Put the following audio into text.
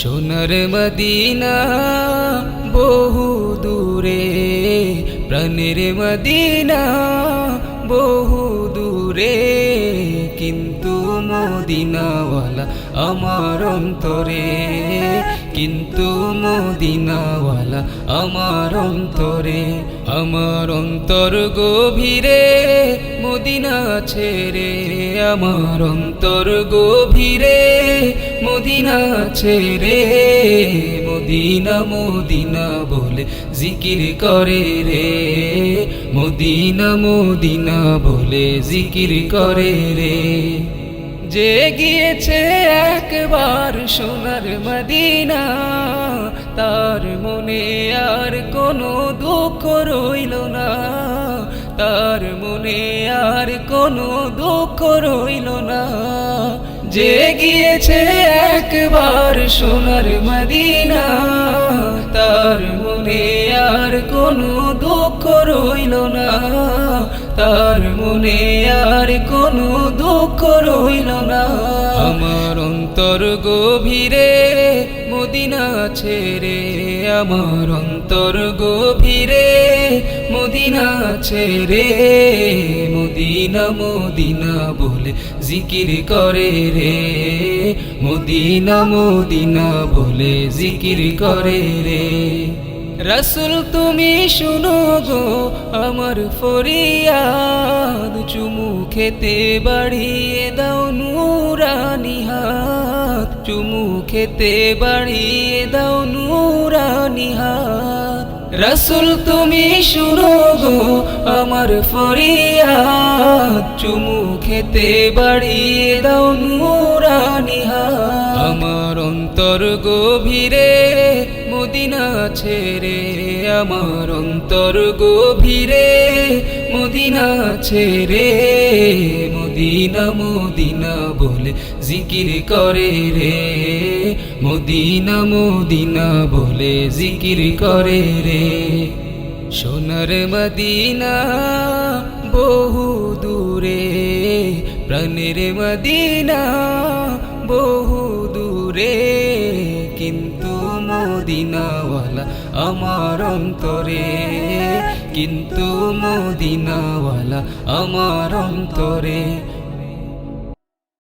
সোনার মদিনা বহু দূরে, প্রাণের মদিনা বহু দূরে। কিন্তু মদিনাওয়ালা আমার অন্তরে, কিন্তু মদিনাওয়ালা আমার অন্তরে। আমার অন্তর গভীরে মদিনা ছেড়ে আমার অন্তর গভীরে, মদিনা ছেড়ে, মদিনা মদিনা বলে জিকির করে রে। মদিনা মদিনা বলে জিকির করে রে। যে গিয়েছে একবার সোনার মদিনা, তার মনে আর কোনো দুঃখ রইল না। তার মনে আর কোনো দুঃখ রইল না। যে গিয়েছে একবার সোনার মদিনা, তার মনে আর কোনো দুঃখ রইল না। তার মনে আর কোনো দুঃখ রইল না। আমার অন্তর গভীরে মদিনা ছেড়ে, আমার অন্তর গভীরে মদিনা ছেড়ে মদিনা মদিনা বলে জিকির করে রে। মদিনা মদিনা বলে জিকির করে রে। রসুল তুমি শুনো গো, আমার ফরিয়াদ, চুমু খেতে বাড়িয়ে দাও নুরানি হাত। চুমু খেতে বাড়িয়ে দাও নুরানি হাত। রসুল তুমি শুনো গো, আমার ফরিয়াদ। চুমু খেতে বাড়িয়ে দাও নুরানি হাত। আমার অন্তর গভীরে, মদিনা ছেড়ে। আমার অন্তর গভীরে মদিনা ছেড়ে, মদিনা মদিনা বলে জিকির করে রে। মদিনা মদিনা বলে জিকির করে রে। সোনার মদিনা বহু দূরে, প্রাণের মদিনা বহু দূরে। কিন্তু মদিনাওয়ালা আমার অন্তরে কিন্তু মদিনাওয়ালা আমার অন্তরে